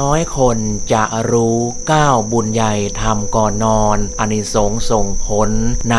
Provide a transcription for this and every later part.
น้อยคนจะรู้ก้าวบุญใหญ่ทำก่อนนอนอานิสงส์ส่งผลใน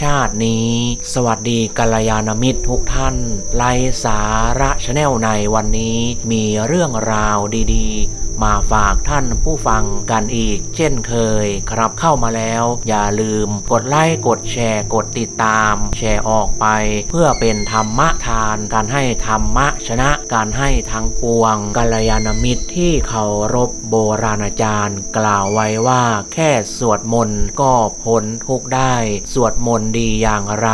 ชาตินี้ สวัสดีกัลยาณมิตรทุกท่าน ไลสาระชาแนลในวันนี้มีเรื่องราวดีๆ มาฝากท่านผู้ฟังกันอีก เช่นเคย ครับเข้ามาแล้ว อย่าลืมกดไลค์กดแชร์กดติดตาม แชร์ออกไป เพื่อเป็นธรรมทาน การให้ธรรมะชนะการให้ทั้งปวงกัลยาณมิตรที่เคารพโบราณอาจารย์ กล่าวไว้ว่าแค่สวดมนต์ก็พ้นทุกได้ สวดมนต์ดีอย่างไร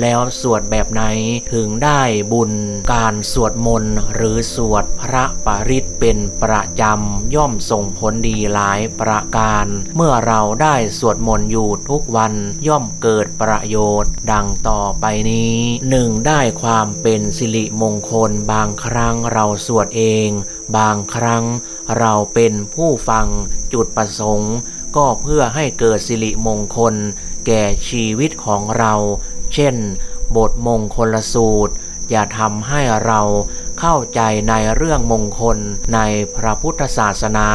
แล้วสวดแบบไหนถึงได้บุญ การสวดมนต์หรือสวดพระปริตเป็นประจำย่อมส่งผลดีหลายประการ เมื่อเราได้สวดมนต์อยู่ทุกวันย่อมเกิดประโยชน์ ดังต่อไปนี้หนึ่งได้ความเป็นสิริมงคลบางครั้งเราสวดเอง บางครั้งเราเป็นผู้ฟังจุดประสงค์ ก็เพื่อให้เกิดสิริมงคล แก่ชีวิตของเรา เช่น บทมงคลสูตร อย่าทำให้เราเข้าใจในเรื่องมงคลในพระพุทธศาสนา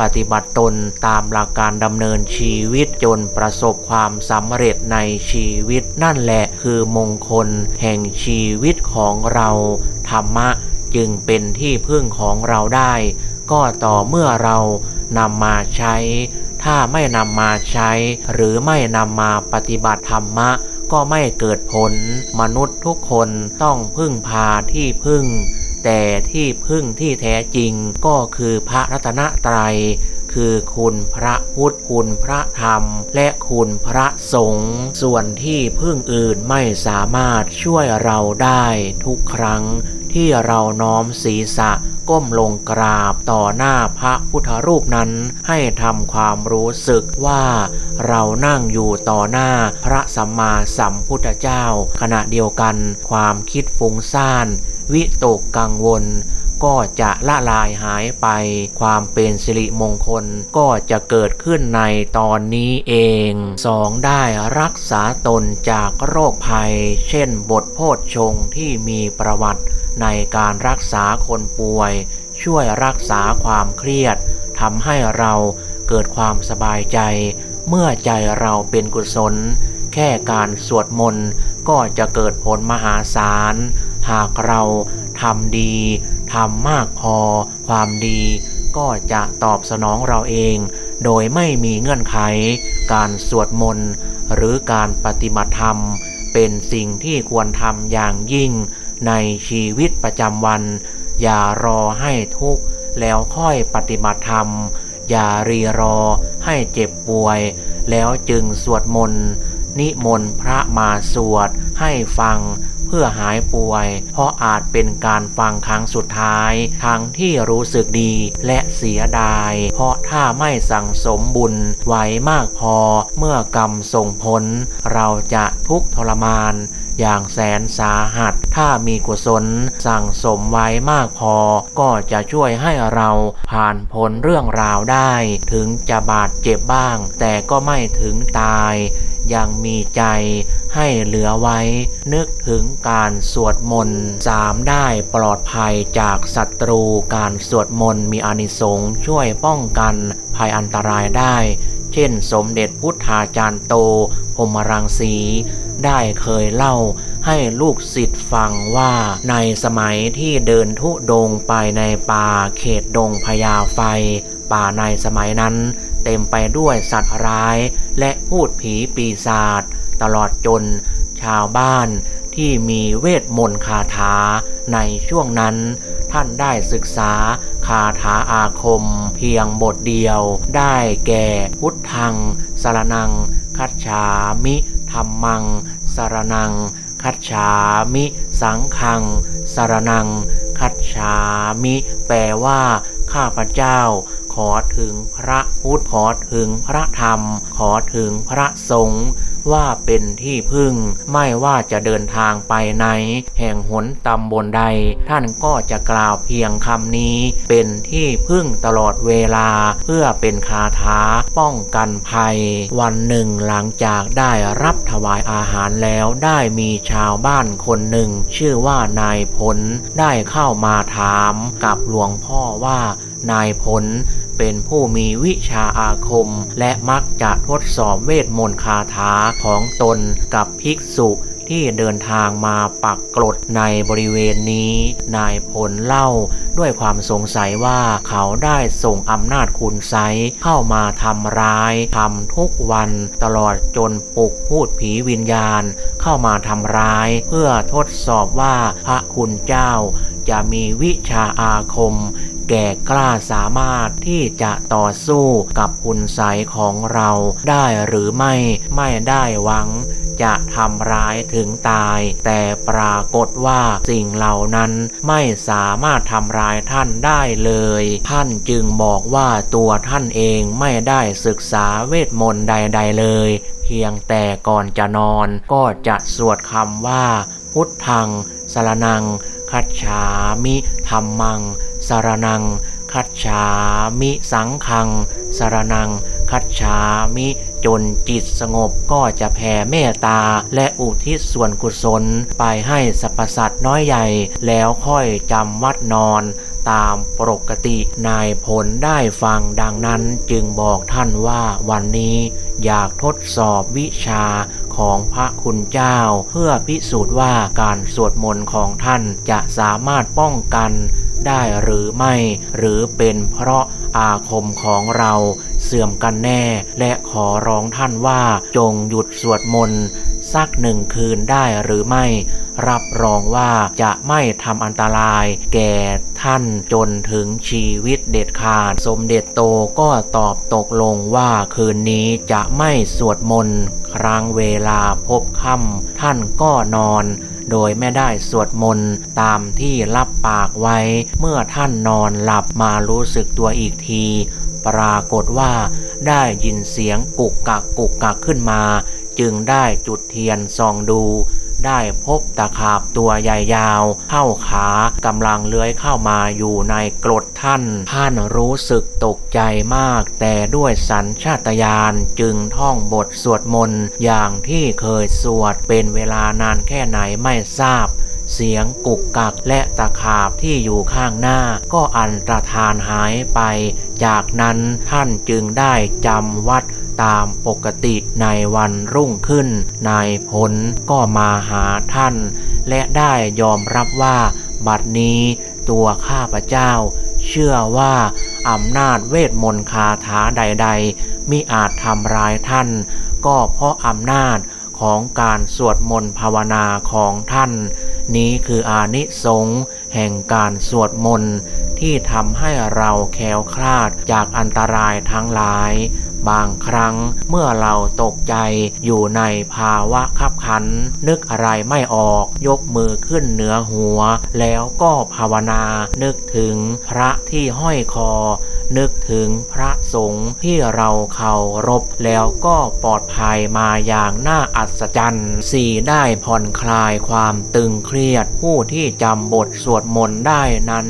ปฏิบัติตนตามหลักการดำเนินชีวิตจนประสบความสำเร็จในชีวิตนั่นแหละคือมงคลแห่งชีวิตของเรา ธรรมะจึงเป็นที่พึ่งของเราได้ ก็ต่อเมื่อเรานำมาใช้ ถ้าไม่นำมาใช้ หรือไม่นำมาปฏิบัติธรรมะ ก็ไม่เกิดผล มนุษย์ทุกคนต้องพึ่งพาที่พึ่ง แต่ที่พึ่งที่แท้จริงก็คือพระรัตนตรัยคือคุณพระพุทธคุณพระธรรม และคุณพระสงฆ์ส่วนที่พึ่งอื่นไม่สามารถช่วยเราได้ทุกครั้ง ที่เราน้อมศีรษะก้มลงกราบต่อหน้าพระพุทธรูปนั้นให้ทำความรู้สึกว่าเรานั่งอยู่ต่อหน้าพระสัมมาสัมพุทธเจ้า ขณะเดียวกันความคิดฟุ้งซ่าน วิตกกังวล ก็จะละลายหายไป ความเป็นสิริมงคลก็จะเกิดขึ้นในตอนนี้เอง 2. ได้รักษาตนจากโรคภัย เช่นบทโพชฌงที่มีประวัติในการรักษาคนป่วย ช่วยรักษาความเครียดทำให้เราเกิดความสบายใจ เมื่อใจเราเป็นกุศล แค่การสวดมนต์ก็จะเกิดผลมหาศาล หากเราทำดี ทำมากพอ ความดี ก็จะตอบสนองเราเอง โดยไม่มีเงื่อนไข การสวดมนต์ หรือการปฏิบัติธรรม เป็นสิ่งที่ควรทำอย่างยิ่ง ในชีวิตประจำวัน อย่ารอให้ทุกข์แล้วค่อยปฏิบัติธรรม อย่ารีรอให้เจ็บป่วย แล้วจึงสวดมนต์นิมนต์พระมาสวดให้ฟัง เพื่อหายป่วย เพราะอาจเป็นการฟังครั้งสุดท้าย ทั้งที่รู้สึกดีและเสียดาย เพราะถ้าไม่สั่งสมบุญไว้มากพอเมื่อกรรมส่งผล เราจะทุกข์ทรมานอย่างแสนสาหัส ถ้ามีกุศลสั่งสมไว้มากพอ ก็จะช่วยให้เราผ่านพ้นเรื่องราวได้ ถึงจะบาดเจ็บบ้าง แต่ก็ไม่ถึงตาย ยังมีใจให้เหลือไว้ นึกถึงการสวดมนต์สามได้ปลอดภัยจากศัตรูการสวดมนต์มีอานิสงส์ช่วยป้องกันภัยอันตรายได้ เช่นสมเด็จพุทธาจารย์โตพมรังสีได้เคยเล่าให้ลูกศิษย์ฟังว่าในสมัยที่เดินทุดงไปในป่าเขตดงพญาไฟ ป่าในสมัยนั้น เต็มไปด้วยสัตว์ร้ายและพูดผีปีศาจตลอดจน ชาวบ้านที่มีเวทมนต์คาถาในช่วงนั้น ท่านได้ศึกษาคาถาอาคมเพียงบทเดียว ได้แก่พุทธังสารนัง คัจฉามิธรรมังสารนัง คัจฉามิ สังฆังสารนัง คัจฉามิ แปลว่า ข้าพเจ้า ขอถึงพระพุทธขอถึงพระธรรม ขอถึงพระสงฆ์ว่าเป็นที่พึ่ง ไม่ว่าจะเดินทางไปไหน แห่งหนตำบลใด ท่านก็จะกล่าวเพียงคำนี้ เป็นที่พึ่งตลอดเวลา เพื่อเป็นคาถาป้องกันภัย วันหนึ่งหลังจากได้รับถวายอาหารแล้วได้มีชาวบ้านคนหนึ่ง ชื่อว่านายผลได้เข้ามาถามกับหลวงพ่อว่านายผล เป็นผู้มีวิชาอาคม และมักจะทดสอบเวทมนต์คาถาของตนกับภิกษุที่เดินทางมาปักกลดในบริเวณนี้ นายผลเล่าด้วยความสงสัยว่าเขาได้ส่งอำนาจคุณไซเข้ามาทำร้ายทำทุกวันตลอดจนปลุกพูดผีวิญญาณ เข้ามาทำร้าย เพื่อทดสอบว่าพระคุณเจ้าจะมีวิชาอาคม แก่กล้าสามารถที่จะต่อสู้กับคุณไสยของเราได้หรือไม่ไม่ได้หวังจะทำร้ายถึงตาย แต่ปรากฏว่าสิ่งเหล่านั้นไม่สามารถทำร้ายท่านได้เลย ท่านจึงบอกว่าตัวท่านเองไม่ได้ศึกษาเวทมนต์ใด ๆ เลย เพียงแต่ก่อนจะนอนก็จะสวดคำว่า พุทธังสรนัง คัจฉามิธรรมัง สารนัง คัจฉามิสังฆัง สารนัง คัจฉามิจนจิตสงบก็จะแผ่เมตตา และอุทิศส่วนกุศลไปให้สรรพสัตว์น้อยใหญ่ แล้วค่อยจำวัดนอนตามปกตินายผลได้ฟังดังนั้นจึงบอกท่านว่าวันนี้อยากทดสอบวิชา ของพระคุณเจ้า เพื่อพิสูจน์ว่าการสวดมนต์ของท่านจะสามารถป้องกันได้หรือไม่ หรือเป็นเพราะอาคมของเราเสื่อมกันแน่ และขอร้องท่านว่าจงหยุดสวดมนต์ สักหนึ่งคืนได้หรือไม่ รับรองว่าจะไม่ทำอันตราย แก่ท่านจนถึงชีวิตเด็ดขาด สมเด็จโตก็ตอบตกลงว่าคืนนี้จะไม่สวดมนต์ครั้งเวลาพบค่ำท่านก็นอนโดยไม่ได้สวดมนต์ตามที่รับปากไว้ เมื่อท่านนอนหลับมารู้สึกตัวอีกที ปรากฏว่าได้ยินเสียงกุกกักกุกกักขึ้นมา จึงได้จุดเทียนส่องดู ได้พบตะขาบตัวใหญ่ยาว เข้าขากำลังเลื้อยเข้ามาอยู่ในกรดท่าน ท่านรู้สึกตกใจมาก แต่ด้วยสัญชาตญาณจึงท่องบทสวดมนต์อย่างที่เคยสวดเป็นเวลานานแค่ไหนไม่ทราบ เสียงกุกกักและตะขาบที่อยู่ข้างหน้า ก็อันตรธานหายไป จากนั้นท่านจึงได้จำวัดตามปกติในวันรุ่งขึ้น นายผลก็มาหาท่าน และได้ยอมรับว่า บัดนี้ตัวข้าพเจ้า เชื่อว่าอำนาจเวทมนต์คาถาใด ๆ มิอาจทำร้ายท่าน ก็เพราะอำนาจของการสวดมนต์ภาวนาของท่าน นี้คืออานิสงส์แห่งการสวดมนต์ที่ทำให้เราแคล้วคลาดจากอันตรายทั้งหลาย บางครั้งเมื่อเราตกใจอยู่ในภาวะขับขัน นึกอะไรไม่ออกยกมือขึ้นเหนือหัว แล้วก็ภาวนานึกถึงพระที่ห้อยคอ นึกถึงพระสงฆ์ที่เราเคารพแล้วก็ปลอดภัยมาอย่างน่าอัศจรรย์สี่ได้ผ่อนคลายความตึงเครียดผู้ที่จำบทสวดมนต์ได้นั้น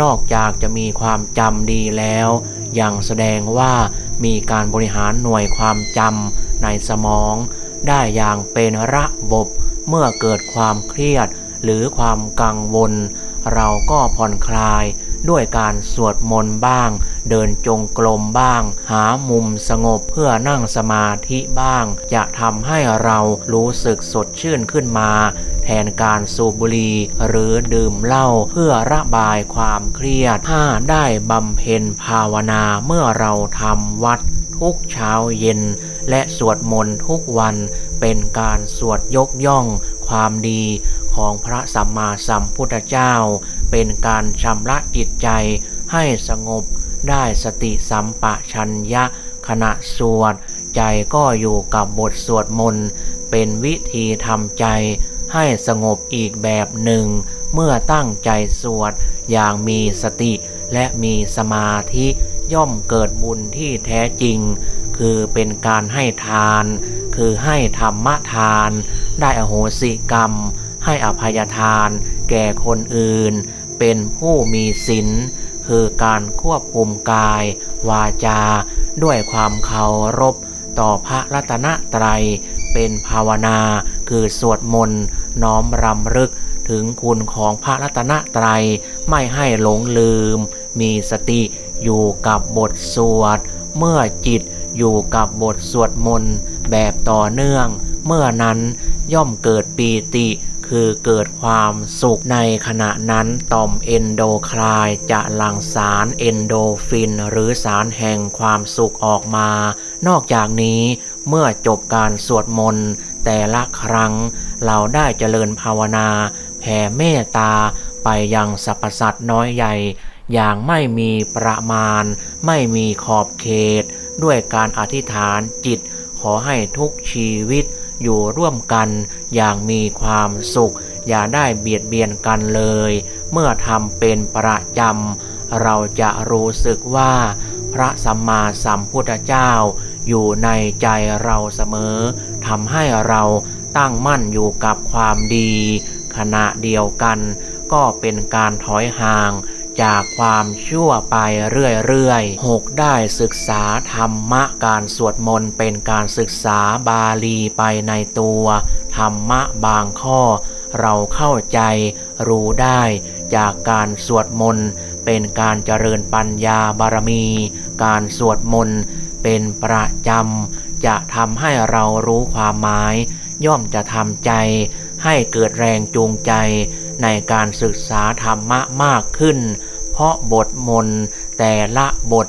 นอกจากจะมีความจำดีแล้วยังแสดงว่ามีการบริหารหน่วยความจำในสมอง ได้อย่างเป็นระบบเมื่อเกิดความเครียดหรือความกังวล เราก็ผ่อนคลาย ด้วยการสวดมนต์บ้าง เดินจงกรมบ้าง หามุมสงบเพื่อนั่งสมาธิบ้าง จะทำให้เรารู้สึกสดชื่นขึ้นมา แทนการสูบบุหรี่หรือดื่มเหล้าเพื่อระบายความเครียดถ้าได้บำเพ็ญภาวนาเมื่อเราทำวัดทุกเช้าเย็น และสวดมนต์ทุกวันเป็นการสวดยกย่องความดีของพระสัมมาสัมพุทธเจ้า เป็นการชำระจิตใจให้สงบได้สติสัมปชัญญะขณะสวด ใจก็อยู่กับบทสวดมนต์ เป็นวิธีทำใจให้สงบอีกแบบหนึ่ง เมื่อตั้งใจสวดอย่างมีสติและมีสมาธิย่อมเกิดบุญที่แท้จริง คือเป็นการให้ทาน คือให้ธรรมทาน ได้อโหสิกรรม ให้อภัยทาน แก่คนอื่น เป็นผู้มีศีลคือการควบคุมกาย วาจา ด้วยความเคารพ ต่อพระรัตนตรัย เป็นภาวนา คือสวดมนต์น้อมรำลึกถึงคุณของพระรัตนตรัยไม่ให้หลงลืม มีสติอยู่กับบทสวด เมื่อจิตอยู่กับบทสวดมนต์แบบต่อเนื่อง เมื่อนั้นย่อมเกิดปีติ คือเกิดความสุขในขณะนั้นต่อมเอนโดคลายจะหลั่งสารเอนโดฟิน หรือสารแห่งความสุขออกมา นอกจากนี้เมื่อจบการสวดมนต์ แต่ละครั้งเราได้เจริญภาวนาแผ่เมตตาไปยังสรรพสัตว์น้อยใหญ่ อย่างไม่มีประมาณ ไม่มีขอบเขต ด้วยการอธิษฐานจิตขอให้ทุกชีวิต อยู่ร่วมกันอย่างมีความสุข อย่าได้เบียดเบียนกันเลย เมื่อทำเป็นประจำเราจะรู้สึกว่า พระสัมมาสัมพุทธเจ้า อยู่ในใจเราเสมอทำให้เราตั้งมั่นอยู่กับความดี ขณะเดียวกันก็เป็นการถอยห่าง จากความชั่วไปเรื่อยๆ 6. ได้ศึกษาธรรมะการสวดมนต์เป็นการศึกษาบาลีไปในตัว ธรรมะบางข้อ เราเข้าใจรู้ได้จากการสวดมนต์เป็นการเจริญปัญญาบารมี การสวดมนต์เป็นประจำจะทำให้เรารู้ความหมาย ย่อมจะทำใจให้เกิดแรงจูงใจ ในการศึกษาธรรมะมากขึ้น เพราะบทมนต์แต่ละบท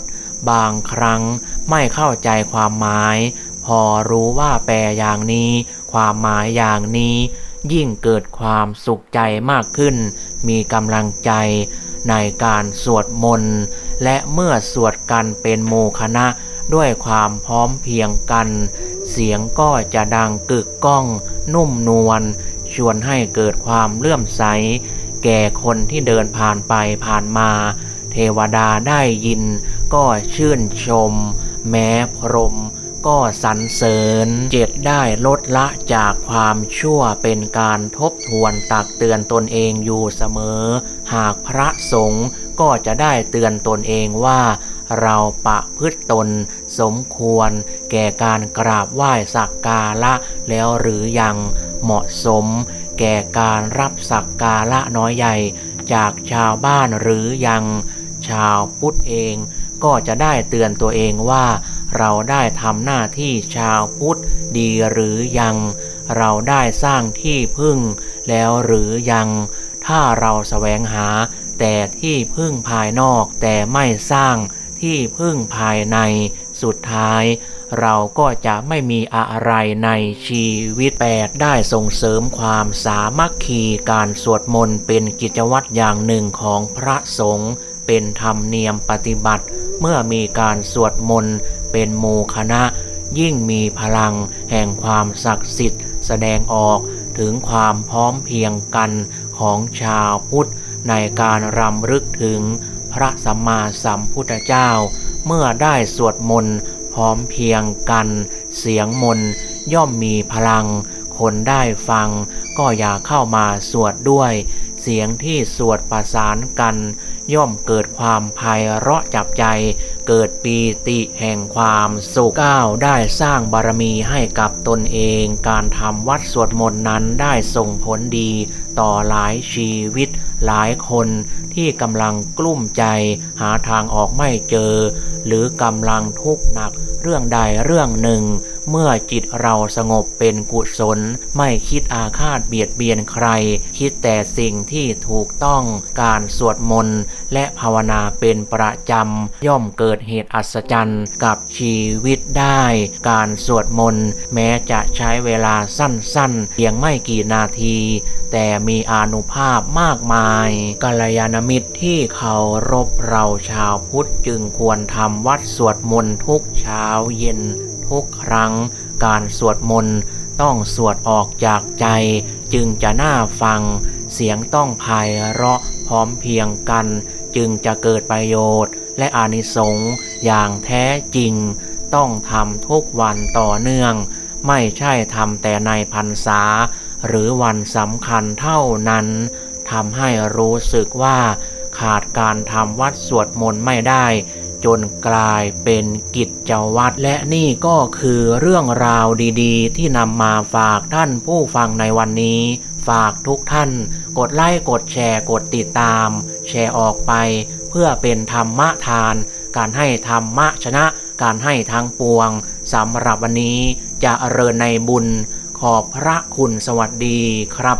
บางครั้งไม่เข้าใจความหมาย พอรู้ว่าแปลอย่างนี้ ความหมายอย่างนี้ ยิ่งเกิดความสุขใจมากขึ้น มีกำลังใจในการสวดมนต์ และเมื่อสวดกันเป็นโมคณะด้วยความพร้อมเพียงกัน เสียงก็จะดังกึกก้อง นุ่มนวล วนให้เกิดความเลื่อมใส แก่คนที่เดินผ่านไปผ่านมา เทวดาได้ยิน ก็ชื่นชม แม้พรมก็สรรเสริญเจ็ดได้ลดละจากความชั่วเป็นการทบทวนตักเตือนตนเองอยู่เสมอ หากพระสงฆ์ก็จะได้เตือนตนเองว่า เราปะพฤตตนสมควร แก่การกราบไหว้สักการะแล้วหรือยัง เหมาะสม แก่การรับสักการะน้อยใหญ่ จากชาวบ้านหรือยัง ชาวพุทธเอง ก็จะได้เตือนตัวเองว่า เราได้ทำหน้าที่ชาวพุทธดีหรือยัง เราได้สร้างที่พึ่งแล้วหรือยัง ถ้าเราแสวงหาแต่ที่พึ่งภายนอกแต่ไม่สร้างที่พึ่งภายใน สุดท้าย เราก็จะไม่มีอะไรในชีวิตแปดได้ส่งเสริมความสามัคคีการสวดมนต์เป็นกิจวัตรอย่างหนึ่งของพระสงฆ์เป็นธรรมเนียมปฏิบัติ เมื่อมีการสวดมนต์เป็นหมู่คณะ ยิ่งมีพลังแห่งความศักดิ์สิทธิ์แสดงออกถึงความพร้อมเพียงกันของชาวพุทธในการรำลึกถึงพระสัมมาสัมพุทธเจ้า เมื่อได้สวดมนต์พร้อมเพียงกัน เสียงมนต์ย่อมมีพลัง คนได้ฟังก็อย่าเข้ามาสวดด้วย เสียงที่สวดประสานกัน ย่อมเกิดความไพเราะจับใจ เกิดปีติแห่งความสุขก้าวได้สร้างบารมีให้กับตนเอง การทำวัดสวดมนต์นั้นได้ส่งผลดีต่อหลายชีวิตหลายคนที่กำลังกลุ้มใจ หาทางออกไม่เจอ หรือกำลังทุกข์หนักเรื่องใดเรื่องหนึ่ง เมื่อจิตเราสงบเป็นกุศล ไม่คิดอาฆาตเบียดเบียนใคร คิดแต่สิ่งที่ถูกต้องการสวดมนต์และภาวนาเป็นประจำ ย่อมเกิดเหตุอัศจรรย์กับชีวิตได้ การสวดมนต์แม้จะใช้เวลาสั้นๆเพียงไม่กี่นาที แต่มีอานุภาพมากมายกัลยาณมิตรที่เคารพเราชาวพุทธจึงควรทำวัดสวดมนต์ทุกเช้าเย็น ทุกครั้ง การสวดมนต์ต้องสวดออกจากใจ จึงจะน่าฟัง เสียงต้องไพเราะพร้อมเพียงกัน จึงจะเกิดประโยชน์ และอานิสงส์อย่างแท้จริง ต้องทำทุกวันต่อเนื่อง ไม่ใช่ทำแต่ในพรรษา หรือวันสำคัญเท่านั้นทำให้รู้สึกว่าขาดการทำวัดสวดมนต์ไม่ได้ จนกลายเป็นกิจวัตรและนี่ก็คือเรื่องราวดีๆ ที่นำมาฝากท่านผู้ฟังในวันนี้ ฝากทุกท่าน กดไลค์กดแชร์กดติดตาม แชร์ออกไป เพื่อเป็นธรรมทาน การให้ธรรมะชนะการให้ทางปวงสำหรับวันนี้จะเริญในบุญขอบพระคุณสวัสดีครับ